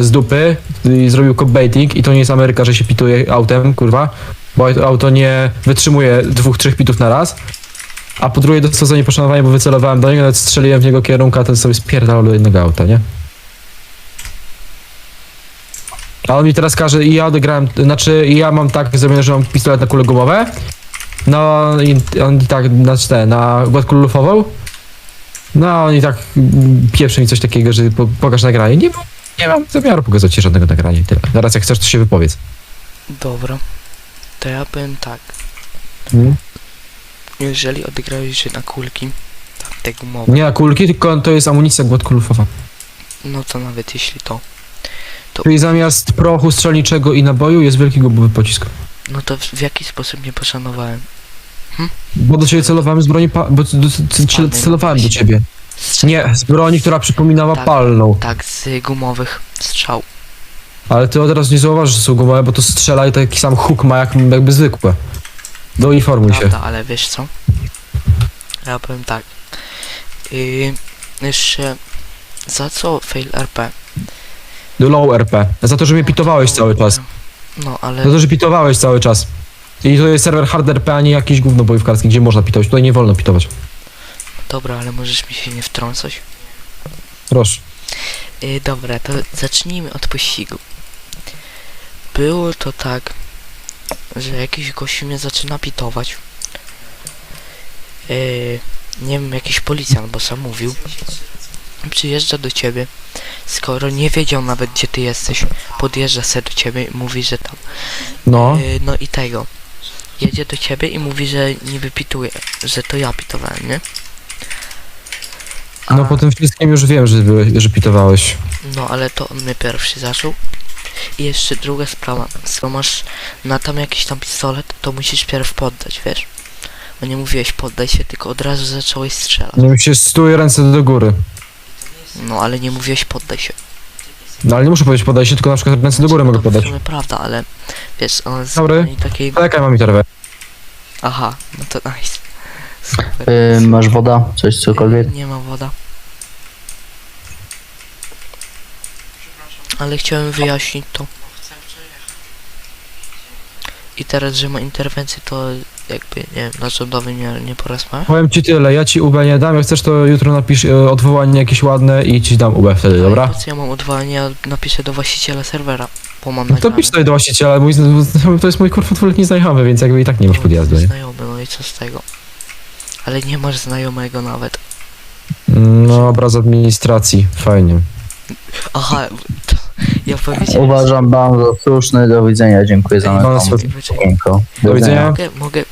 z dupy i zrobił copbaiting i to nie jest Ameryka, że się pituje autem, kurwa, bo auto nie wytrzymuje dwóch, trzech pitów na raz. A po drugie dostał za nieposzanowanie, bo wycelowałem do niego, nawet strzeliłem w niego kierunka, ten sobie spierdalał do jednego auta, nie? A on mi teraz każe i ja odegrałem, znaczy ja mam tak zrobione, że mam pistolet na kule gumowe. No i on i tak, znaczy te, na gładką lufową. No on i tak mm, pieprzy mi coś takiego, że po, pokaż nagranie. Nie, nie mam zamiaru pokazać ci żadnego nagrania i tyle. Teraz jak chcesz, to się wypowiedz. Dobra. To ja powiem tak. Mhm. Jeżeli odegrałeś się na kulki, tak, te gumowe, Nie na kulki, tylko to jest amunicja gładkolufowa. no to nawet jeśli to, Czyli zamiast prochu strzelniczego i naboju jest wielki gumowy pocisk. no to w, w jaki sposób nie poszanowałem? Bo do ciebie celowałem z broni, pa- bo do, c- c- celowałem do ciebie. Nie, z broni, która przypominała Tak. palną. Tak, z gumowych strzał. Ale ty od razu nie zauważysz, że są gumowe, bo to strzela i taki sam huk ma jak, jakby zwykłe. Doinformuj się. Prawda, ale wiesz co? Ja powiem tak. Yy, jeszcze za co fail RP? Do low RP. Za to, że mnie pitowałeś cały czas. No, ale Za to, że pitowałeś cały czas. I to jest serwer hard RP, a nie jakiś gówno bojówkarski, gdzie można pitować. Tutaj nie wolno pitować. Dobra, ale możesz mi się nie wtrącać. Proszę. Yy, dobra, to zacznijmy od pościgu. Było to tak, że jakiś gościu mnie zaczyna pitować. Yy, nie wiem, jakiś policjant, bo sam mówił. Przyjeżdża do ciebie, skoro nie wiedział nawet gdzie ty jesteś, podjeżdża se do ciebie i mówi, że tam. No. Yy, no i tego. Jedzie do ciebie i mówi, że niby pituje, że to ja pitowałem, nie? No po tym wszystkim już wiem, że, że pitowałeś. No ale to on mnie pierwszy zaczął. I jeszcze druga sprawa, skoro masz na tam jakiś tam pistolet, to musisz pierw poddać, wiesz? Bo nie mówiłeś poddaj się, tylko od razu zacząłeś strzelać. Nie wiem, się stój ręce do góry. No ale nie mówiłeś poddaj się. No ale nie muszę powiedzieć podaj się, tylko na przykład ręce do góry mogę No, to podać. sumie prawda, ale wiesz, on z Dobry. takiej... Jaka mam interwę? Aha, no to nice. Super. Y, masz woda? Coś, cokolwiek? Nie ma woda. Ale chciałem wyjaśnić to. I teraz, że ma interwencję, to jakby, nie wiem, na sądowym nie, nie porozmawiam. Powiem ci tyle, ja ci UB nie dam, jak chcesz to jutro napisz e, odwołanie jakieś ładne i ci dam UB wtedy, dobra? Po co ja mam odwołanie, ja napiszę do właściciela serwera, bo mam No to nagrane. pisz sobie do właściciela, mój, to jest mój kurwa dwuletni znajomy, więc jakby i tak nie masz podjazdu, nie? Znajomy, no i co z tego? Ale nie masz znajomego nawet. No, obraz administracji, fajnie. Aha, to, ja powiedziałem... Uważam bardzo słuszny. Do widzenia. Dziękuję za No, super. Okienko. Do widzenia. Mogę, mogę